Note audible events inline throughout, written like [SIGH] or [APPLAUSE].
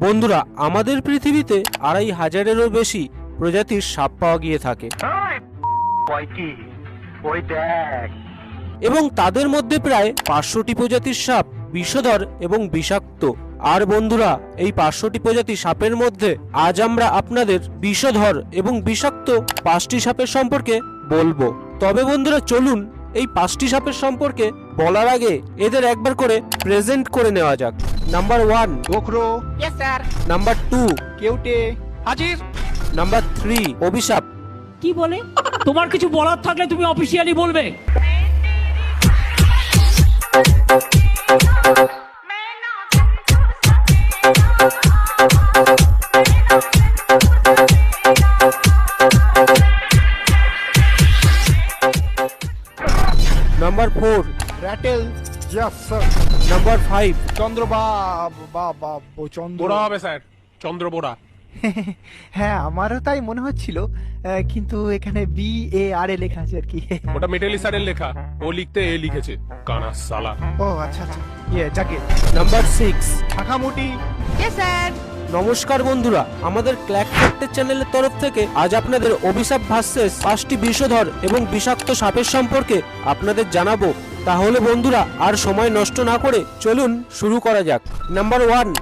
বন্ধুরা আমাদের পৃথিবীতে আড়াই হাজারেরও বেশি প্রজাতির সাপ পাওয়া গিয়ে থাকে। এবং তাদের মধ্যে প্রায় পাঁচশোটি প্রজাতির সাপ বিষধর এবং বিষাক্ত। আর বন্ধুরা এই পাঁচশোটি প্রজাতি সাপের মধ্যে আজ আমরা আপনাদের বিষধর এবং বিষাক্ত পাঁচটি সাপের সম্পর্কে বলব। তবে বন্ধুরা চলুন এই পাঁচটি সাপের সম্পর্কে বলার আগে এদের একবার করে প্রেজেন্ট করে নেওয়া যাক। নাম্বার ওয়ান গোখরো। ইয়েস স্যার নাম্বার টু কেউটে হাজির। নাম্বার থ্রি অভিশাপ কি বলে? তোমার কিছু বলার থাকলে তুমি অফিসিয়ালি বলবে। Number four ratel yes sir number five চন্দ্রবা বা বা চন্দ্র বোরা হবে স্যার। চন্দ্র বোরা [LAUGHS] হ্যাঁ আমারও তাই মনে হচ্ছিল কিন্তু এখানে বি এ আর এ লেখা আছে আর কি। ওটা মেটেলি স্যারের লেখা। ও লিখতে এ লিখেছে। কানা সালা। ও আচ্ছা আচ্ছা। ইয়ে যাকে। নাম্বার সিক্স শাখামুটি ইয়েস স্যার নমস্কার বন্ধুরা আমাদের ক্ল্যাক ফ্যাক্টর চ্যানেলের তরফ থেকে আজ আপনাদের অভিশাপ ভার্সেস পাঁচটি বিষধর এবং বিষাক্ত সাপের সম্পর্কে আপনাদের জানাব। তাহলে বন্ধুরা আর সময় নষ্ট না করে চলুন শুরু করা যাক। নাম্বার ওয়ান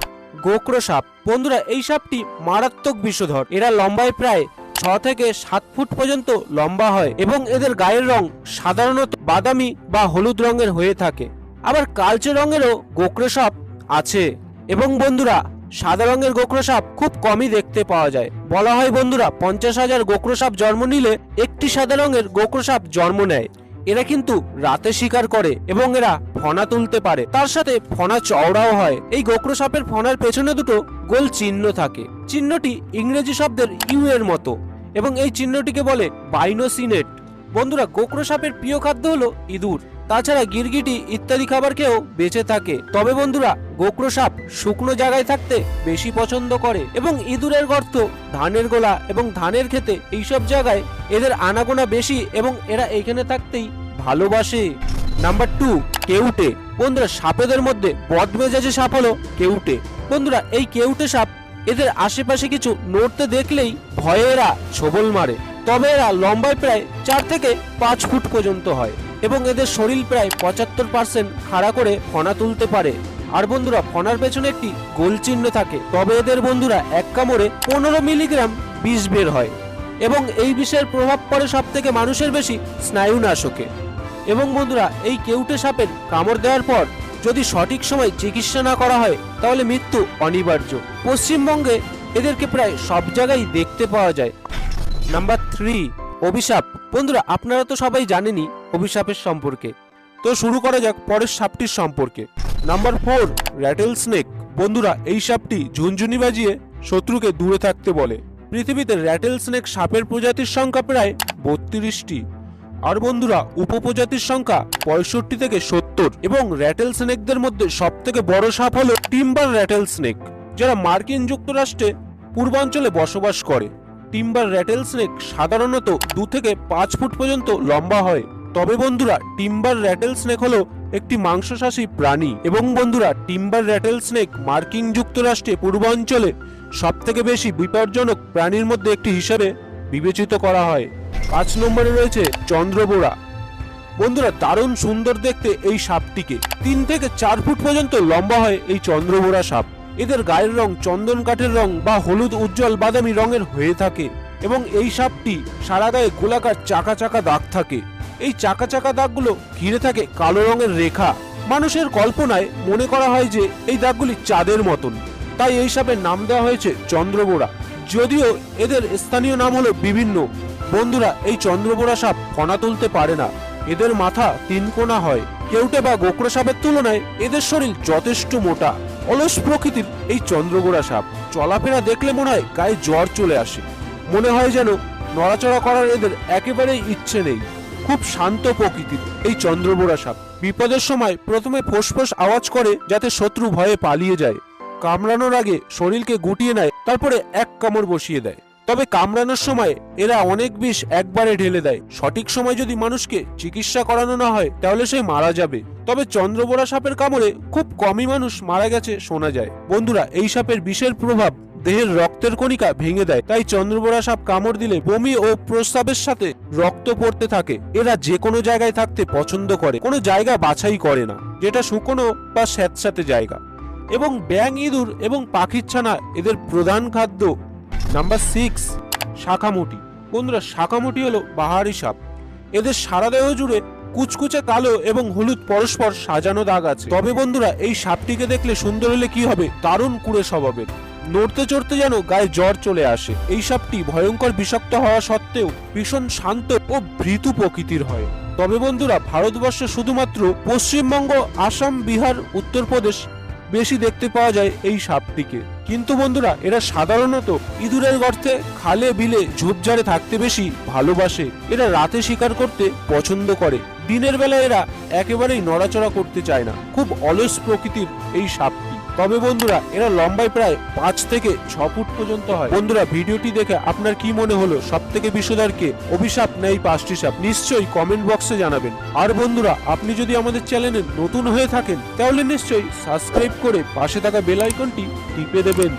গোক্র সাপ। বন্ধুরা, এই সাপটি মারাত্মক বিষধর। এরা লম্বায় প্রায় ছ থেকে সাত ফুট পর্যন্ত লম্বা হয় এবং এদের গায়ের রং সাধারণত বাদামি বা হলুদ রঙের হয়ে থাকে। আবার কালচে রঙেরও গোক্র সাপ আছে। এবং বন্ধুরা, সাদা রঙের গোকরো সাপ খুব কমই দেখতে পাওয়া যায়। বলা হয় বন্ধুরা, পঞ্চাশ হাজার গোকরো সাপ জন্ম নিলে একটি সাদা রঙের গোকরো সাপ জন্ম নেয়। এরা কিন্তু রাতে শিকার করে এবং এরা ফনা তুলতে পারে। তার সাথে ফনা চওড়াও হয়। এই গোকরো সাপের ফনার পেছনে দুটো গোল চিহ্ন থাকে। চিহ্নটি ইংরেজি শব্দের ইউ এর মতো এবং এই চিহ্নটিকে বলে বাইনোসিনেট। বন্ধুরা, গোকরো সাপের প্রিয় খাদ্য হলো ইঁদুর। তাছাড়া গিরগিটি ইত্যাদি খাবার খেয়েও বেঁচে থাকে। তবে বন্ধুরা গোকরো সাপ শুকনো জায়গায় থাকতে বেশি পছন্দ করে এবং ইঁদুরের গর্ত, ধানের গোলা এবং ধানের খেতে এইসব জায়গায় এদের আনাগোনা বেশি এবং এরা এখানে থাকতেই ভালোবাসে। নাম্বার টু, কেউটে। বন্ধুরা, সাপেদের মধ্যে বদমেজাজে সাপ হলো কেউটে। বন্ধুরা, এই কেউটে সাপ এদের আশেপাশে কিছু নড়তে দেখলেই ভয়ে এরা ছোবল মারে। তবে এরা লম্বায় প্রায় চার থেকে পাঁচ ফুট পর্যন্ত হয়। এবং এদের শরীর প্রায় পঁচাত্তর পার্সেন্ট খাড়া করে ফনা তুলতে পারে। আর বন্ধুরা, ফনার পেছনে একটি গোল চিহ্ন থাকে। তবে এদের বন্ধুরা এক কামড়ে পনেরো মিলিগ্রাম বিষ বের হয়। এবং এই বিষের প্রভাব পড়ে সব থেকে মানুষের বেশি স্নায়ুনাশকে। এবং বন্ধুরা, এই কেউটে সাপের কামড় দেওয়ার পর যদি সঠিক সময় চিকিৎসা না করা হয়, তাহলে মৃত্যু অনিবার্য। পশ্চিমবঙ্গে এদেরকে প্রায় সব জায়গায় দেখতে পাওয়া যায়। নাম্বার থ্রি, অভিশাপ। বন্ধুরা, আপনারা তো সবাই জানেনই অভিশাপের সম্পর্কে। তো শুরু করা যাক পরের সাপটির সম্পর্কে। নাম্বার ফোর র্যাটেল স্নেক বন্ধুরা, এই সাপটি ঝুনঝুনি বাজিয়ে শত্রুকে দূরে থাকতে বলে। পৃথিবীতে র্যাটেল স্নেক সাপের প্রজাতির সংখ্যা প্রায় বত্রিশটি। আর বন্ধুরা, উপপ্রজাতির সংখ্যা পঁয়ষট্টি থেকে সত্তর। এবং র্যাটেল স্নেকদের মধ্যে সব থেকে বড় সাপ হলো টিম্বার র্যাটেল স্নেক যারা মার্কিন যুক্তরাষ্ট্রে পূর্বাঞ্চলে বসবাস করে। টিম্বার র্যাটেল স্নেক সাধারণত দু থেকে পাঁচ ফুট পর্যন্ত লম্বা হয়। তবে বন্ধুরা, টিম্বার র্যাটেল স্নেক হলো একটি মাংসশাসী প্রাণী এবং বন্ধুরা, টিম্বার র্যাটেল স্নেক মার্কিন যুক্তরাষ্ট্রে পূর্বাঞ্চলে সব থেকে বেশি বিপজ্জনক প্রাণীর মধ্যে একটি হিসেবে বিবেচিত করা হয়। পাঁচ নম্বরে রয়েছে চন্দ্রবোড়া বন্ধুরা, দারুণ সুন্দর দেখতে এই সাপটিকে। তিন থেকে চার ফুট পর্যন্ত লম্বা হয় এই চন্দ্রবোড়া সাপ। এদের গায়ের রং চন্দন কাঠের রং বা হলুদ, উজ্জ্বল বাদামি রঙের হয়ে থাকে এবং এই সাপটি সারা গায়ে গোলাকার চাকা চাকা দাগ থাকে। এই চাকা চাকা দাগগুলো ঘিরে থাকে কালো রঙের রেখা। মানুষের কল্পনায় মনে করা হয় যে এই দাগগুলি চাঁদের মতন। তাই এই সাপের নাম দেওয়া হয়েছে চন্দ্রবোড়া। যদিও এদের স্থানীয় নাম হলো বিভিন্ন। বন্ধুরা, এই চন্দ্রবোড়া সাপ ফনা তুলতে পারে না। এদের মাথা তিন কোনা হয়। কেউটে বা গোকরা সাপের তুলনায় এদের শরীর যথেষ্ট মোটা। অলস প্রকৃতির এই চন্দ্রগোড়া সাপ। চলাফেরা দেখলে মনে হয় গায়ে জ্বর চলে আসে। মনে হয় যেন নড়াচড়া করার এদের একেবারেই ইচ্ছে নেই। খুব শান্ত প্রকৃতির। এই চন্দ্রবোড়া সাপ বিপদের সময় প্রথমে ফোসফোস আওয়াজ করে যাতে শত্রু ভয়ে পালিয়ে যায়। কামড়ানোর আগে শরীরকে গুটিয়ে নেয়, তারপরে এক কামড় বসিয়ে দেয়। তবে কামড়ানোর সময় এরা অনেক বিষ একবারে ঢেলে দেয়। সঠিক সময় যদি মানুষকে চিকিৎসা করানো না হয়, তাহলে সে মারা যাবে। তবে চন্দ্রবোরা সাপের কামড়ে খুব কমই মানুষ মারা গেছে শোনা যায়। বন্ধুরা, এই সাপের বিষের প্রভাব দেহের রক্তের কণিকা ভেঙে দেয়। তাই চন্দ্রবোরা সাপ কামড় দিলে বমি ও প্রস্রাবের সাথে রক্ত পড়তে থাকে। এরা যে কোনো জায়গায় থাকতে পছন্দ করে। কোনো জায়গা বাছাই করে না, যেটা শুকনো বা স্যাঁতস্যাঁতে জায়গা। এবং ব্যাং ইঁদুর এবং পাখির ছানা এদের প্রধান খাদ্য। নাম্বার সিক্স শাখামুটি বন্ধুরা শাখামুটি হলো বাহারি সাপ। এদের সারা দেহ জুড়ে কুচকুচে কালো এবং হলুদ পরস্পর সাজানো দাগ আছে। তবে বন্ধুরা, এই সাপটিকে দেখলে সুন্দর হলে কি হবে? দারুণ কুড়ে স্বভাবের। নড়তে চড়তে যেন গায়ে জ্বর চলে আসে। এই সাপটি ভয়ঙ্কর বিষাক্ত হওয়া সত্ত্বেও ভীষণ শান্ত ও ভীতু প্রকৃতির হয়। তবে বন্ধুরা, ভারতবর্ষে শুধুমাত্র পশ্চিমবঙ্গ, আসাম, বিহার, উত্তরপ্রদেশ বেশি দেখতে পাওয়া যায় এই সাপটিকে। কিন্তু বন্ধুরা, এরা সাধারণত ইঁদুরের গর্তে খালে বিলে ঝোপঝাড়ে থাকতে বেশি ভালোবাসে। এরা রাতে শিকার করতে পছন্দ করে। দিনের বেলা এরা একেবারেই নড়াচড়া করতে চায় না। খুব অলস প্রকৃতির এই সাপটি। তবে বন্ধুরা, এরা লম্বায় প্রায় পাঁচ থেকে ছ ফুট পর্যন্ত হয়। বন্ধুরা, ভিডিওটি দেখে আপনার কি মনে হলো? সব থেকে বিষধরকে অভিশাপ নেই পাঁচটি সাপ? নিশ্চয়ই কমেন্ট বক্সে জানাবেন। আর বন্ধুরা, আপনি যদি আমাদের চ্যানেলে নতুন হয়ে থাকেন, তাহলে নিশ্চয়ই সাবস্ক্রাইব করে পাশে থাকা বেল আইকনটি টিপে দেবেন।